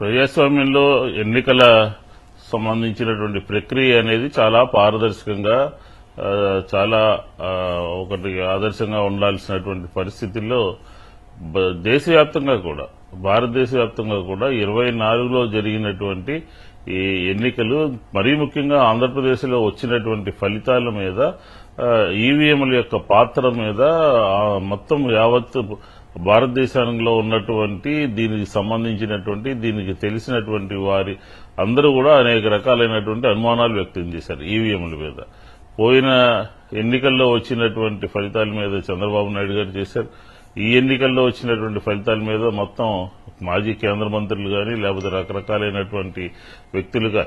ప్రజాస్వామ్యంలో ఎన్నికల సంబంధించినటువంటి ప్రక్రియ అనేది చాలా పారదర్శకంగా చాలా ఒకటి ఆదర్శంగా ఉండాల్సినటువంటి పరిస్థితుల్లో దేశవ్యాప్తంగా కూడా భారతదేశ వ్యాప్తంగా కూడా ఇరవై నాలుగులో జరిగినటువంటి ఈ ఎన్నికలు మరీ ముఖ్యంగా ఆంధ్రప్రదేశ్లో వచ్చినటువంటి ఫలితాల మీద ఈవీఎంల యొక్క పాత్ర మీద మొత్తం యావత్ భారతదేశంలో ఉన్నటువంటి దీనికి సంబంధించినటువంటి దీనికి తెలిసినటువంటి వారి అందరూ కూడా అనేక రకాలైనటువంటి అనుమానాలు వ్యక్తం చేశారు ఈవీఎంల మీద. పోయిన ఎన్నికల్లో వచ్చినటువంటి ఫలితాల మీద చంద్రబాబు నాయుడు గారు చేశారు. ఈ ఎన్నికల్లో వచ్చినటువంటి ఫలితాల మీద మొత్తం మాజీ కేంద్ర మంత్రులు కానీ లేకపోతే రకరకాలైనటువంటి వ్యక్తులుగా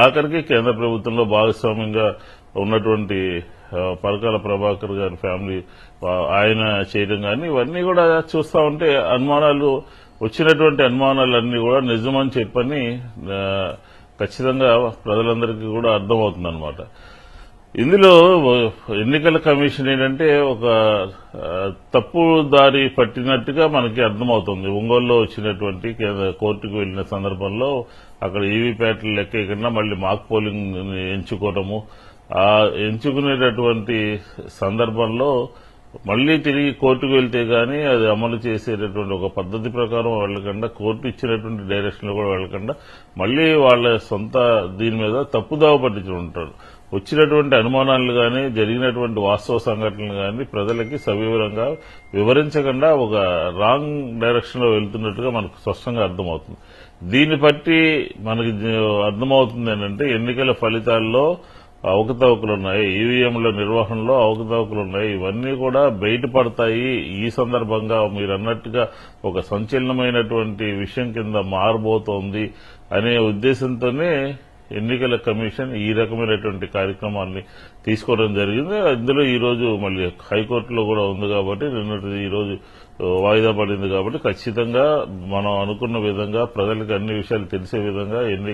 ఆఖరికి కేంద్ర ప్రభుత్వంలో భాగస్వామ్యంగా ఉన్నటువంటి పరకాల ప్రభాకర్ గారి ఫ్యామిలీ ఆయన చేయడం కానీ ఇవన్నీ కూడా చూస్తా ఉంటే అనుమానాలు వచ్చినటువంటి అనుమానాలన్నీ కూడా నిజమని చెప్పని ఖచ్చితంగా ప్రజలందరికీ కూడా అర్థమవుతుందన్నమాట. ఇందులో ఎన్నికల కమిషన్ ఏంటంటే ఒక తప్పు దారి పట్టినట్టుగా మనకి అర్థమవుతుంది. ఒంగోలులో వచ్చినటువంటి కేంద్ర కోర్టుకు వెళ్ళిన సందర్భంలో అక్కడ ఈవీప్యాట్లు లెక్కకుండా మళ్ళీ మాక్ పోలింగ్ ఎంచుకోవడము ఆ ఎంచుకునేటటువంటి సందర్భంలో మళ్ళీ తిరిగి కోర్టుకు వెళ్తే గానీ అది అమలు చేసేటటువంటి ఒక పద్ధతి ప్రకారం వెళ్ళకుండా కోర్టు ఇచ్చినటువంటి డైరెక్షన్లో కూడా వెళ్ళకుండా మళ్ళీ వాళ్ళ సొంత దీని మీద తప్పుదావ పట్టించుకుంటారు వచ్చినటువంటి అనుమానాలు కానీ జరిగినటువంటి వాస్తవ సంఘటనలు కానీ ప్రజలకి సవివరంగా వివరించకుండా ఒక రాంగ్ డైరెక్షన్లో వెళ్తున్నట్టుగా మనకు స్పష్టంగా అర్థమవుతుంది. దీన్ని బట్టి మనకి అర్థమవుతుంది ఏంటంటే ఎన్నికల ఫలితాల్లో అవకతవకలు ఉన్నాయి. ఈవీఎంల నిర్వహణలో అవకతవకలు ఉన్నాయి. ఇవన్నీ కూడా బయటపడతాయి. ఈ సందర్భంగా మీరు అన్నట్టుగా ఒక సంచలనమైనటువంటి విషయం కింద మారబోతోంది అనే ఉద్దేశంతోనే ఎన్నికల కమిషన్ ఈ రకమైనటువంటి కార్యక్రమాన్ని తీసుకోవడం జరిగింది. ఇందులో ఈ రోజు మళ్ళీ హైకోర్టులో కూడా ఉంది కాబట్టి నిన్నటి ఈ రోజు వాయిదా పడింది కాబట్టి ఖచ్చితంగా మనం అనుకున్న విధంగా ప్రజలకు అన్ని విషయాలు తెలిసే విధంగా ఎన్ని